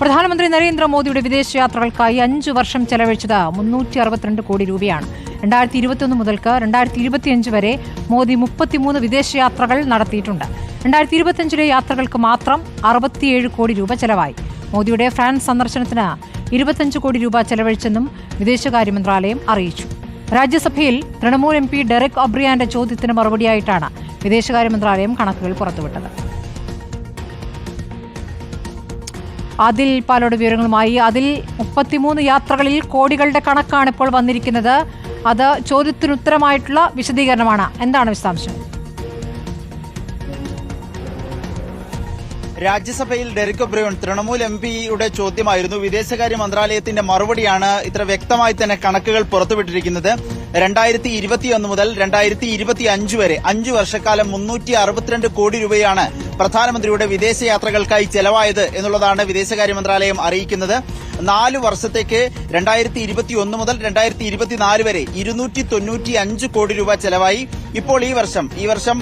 പ്രധാനമന്ത്രി നരേന്ദ്രമോദിയുടെ വിദേശയാത്രകൾക്കായി അഞ്ചു വർഷം ചെലവഴിച്ചത് മുന്നൂറ്റി അറുപത്തിരണ്ട് കോടി രൂപയാണ്. രണ്ടായിരത്തി ഇരുപത്തിയൊന്ന് മുതൽക്ക് രണ്ടായിരത്തി ഇരുപത്തിയഞ്ച് വരെ മോദി മുപ്പത്തിമൂന്ന് വിദേശയാത്രകൾ നടത്തിയിട്ടുണ്ട്. രണ്ടായിരത്തി ഇരുപത്തിയഞ്ചിലെ യാത്രകൾക്ക് മാത്രം അറുപത്തിയേഴ് കോടി രൂപ ചെലവായി. മോദിയുടെ ഫ്രാൻസ് സന്ദർശനത്തിന് ഇരുപത്തിയഞ്ച് കോടി രൂപ ചെലവഴിച്ചെന്നും വിദേശകാര്യ മന്ത്രാലയം അറിയിച്ചു. രാജ്യസഭയിൽ തൃണമൂൽ എം പി ഡെറക് ഒബ്രിയാന്റെ ചോദ്യത്തിന് മറുപടിയായിട്ടാണ് വിദേശകാര്യ മന്ത്രാലയം കണക്കുകൾ പുറത്തുവിട്ടത്. അതിൽ പാലോട് വിവരങ്ങളുമായി. അതിൽ മുപ്പത്തിമൂന്ന് യാത്രകളിൽ കോടികളുടെ കണക്കാണ് ഇപ്പോൾ വന്നിരിക്കുന്നത്. അത് ചോദ്യത്തിനുത്തരമായിട്ടുള്ള വിശദീകരണമാണ്. എന്താണ് വിശദാംശം? രാജ്യസഭയിൽ ഡെറിക് ഒബ്രിയോൺ തൃണമൂൽ എം പിയുടെ ചോദ്യമായിരുന്നു. വിദേശകാര്യ മന്ത്രാലയത്തിന്റെ മറുപടിയാണ് ഇത്ര വ്യക്തമായി തന്നെ കണക്കുകൾ പുറത്തുവിട്ടിരിക്കുന്നത്. രണ്ടായിരത്തി ഇരുപത്തിയൊന്ന് മുതൽ രണ്ടായിരത്തി ഇരുപത്തി അഞ്ച് വരെ അഞ്ചു വർഷക്കാലം മുന്നൂറ്റി അറുപത്തിരണ്ട് കോടി രൂപയാണ് പ്രധാനമന്ത്രിയുടെ വിദേശയാത്രകൾക്കായി ചെലവായത് എന്നുള്ളതാണ് വിദേശകാര്യ മന്ത്രാലയം അറിയിക്കുന്നത്. നാല് വർഷത്തേക്ക് രണ്ടായിരത്തി ഇരുപത്തി ഒന്ന് മുതൽ രണ്ടായിരത്തി ഇരുപത്തിനാല് വരെ ഇരുന്നൂറ്റി തൊണ്ണൂറ്റി അഞ്ച് കോടി രൂപ ചെലവായി. ഇപ്പോൾ ഈ വർഷം ഈ വർഷം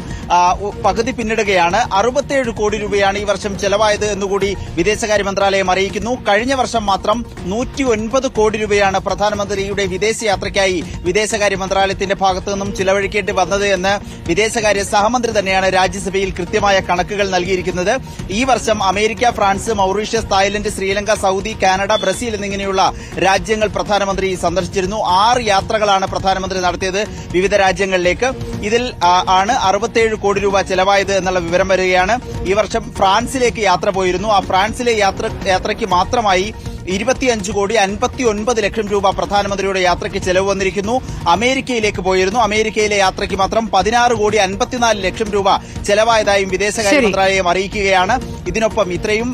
പകുതി പിന്നിടുകയാണ്. അറുപത്തിയേഴ് കോടി രൂപയാണ് ഈ വർഷം ചെലവായത് എന്നുകൂടി വിദേശകാര്യ മന്ത്രാലയം അറിയിക്കുന്നു. കഴിഞ്ഞ വർഷം മാത്രം നൂറ്റി ഒൻപത് കോടി രൂപയാണ് പ്രധാനമന്ത്രിയുടെ വിദേശയാത്രയ്ക്കായി വിദേശകാര്യ മന്ത്രാലയത്തിന്റെ ഭാഗത്തു നിന്നും ചിലവഴിക്കേണ്ടി വന്നത് എന്ന് വിദേശകാര്യ സഹമന്ത്രി തന്നെയാണ് രാജ്യസഭയിൽ കൃത്യമായ കണക്കുകൾ നൽകിയിരിക്കുന്നത് ഈ വർഷം America France Mauritius Thailand Sri Lanka Saudi Canada Brazil എന്നിങ്ങനെയുള്ള രാജ്യങ്ങൾ പ്രധാനമന്ത്രി സന്ദർശിച്ചിരുന്നു. ആറ് യാത്രകളാണ് പ്രധാനമന്ത്രി നടത്തിയത് വിവിധ രാജ്യങ്ങളിലേക്ക്. ഇതിൽ ആണ് അറുപത്തേഴ് കോടി രൂപ ചെലവായത് എന്നുള്ള വിവരം വരികയാണ്. ഈ വർഷം ഫ്രാൻസിലേക്ക് യാത്ര പോയിരുന്നു. ആ ഫ്രാൻസിലെ യാത്ര യാത്രയ്ക്ക് മാത്രമായി ഇരുപത്തിയഞ്ച് കോടി അൻപത്തി ഒൻപത് ലക്ഷം രൂപ പ്രധാനമന്ത്രിയുടെ യാത്രയ്ക്ക് ചെലവ് വന്നിരിക്കുന്നു. അമേരിക്കയിലേക്ക് പോയിരുന്നു. അമേരിക്കയിലെ യാത്രയ്ക്ക് മാത്രം പതിനാറ് കോടി അൻപത്തിനാല് ലക്ഷം രൂപ ചെലവായതായും വിദേശകാര്യ മന്ത്രാലയം അറിയിക്കുകയാണ്. ഇതിനൊപ്പം ഇത്രയും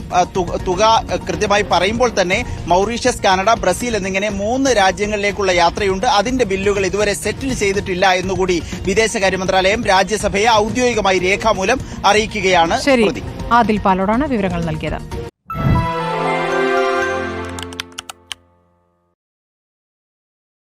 തുക കൃത്യമായി പറയുമ്പോൾ തന്നെ മൌറീഷ്യസ് കാനഡ ബ്രസീൽ എന്നിങ്ങനെ മൂന്ന് രാജ്യങ്ങളിലേക്കുള്ള യാത്രയുണ്ട്. അതിന്റെ ബില്ലുകൾ ഇതുവരെ സെറ്റിൽ ചെയ്തിട്ടില്ല എന്നുകൂടി വിദേശകാര്യ മന്ത്രാലയം രാജ്യസഭയെ ഔദ്യോഗികമായി രേഖാമൂലം അറിയിക്കുകയാണ് ആദിൽ പാലോടാണ് വിവരങ്ങൾ നൽകിയത്.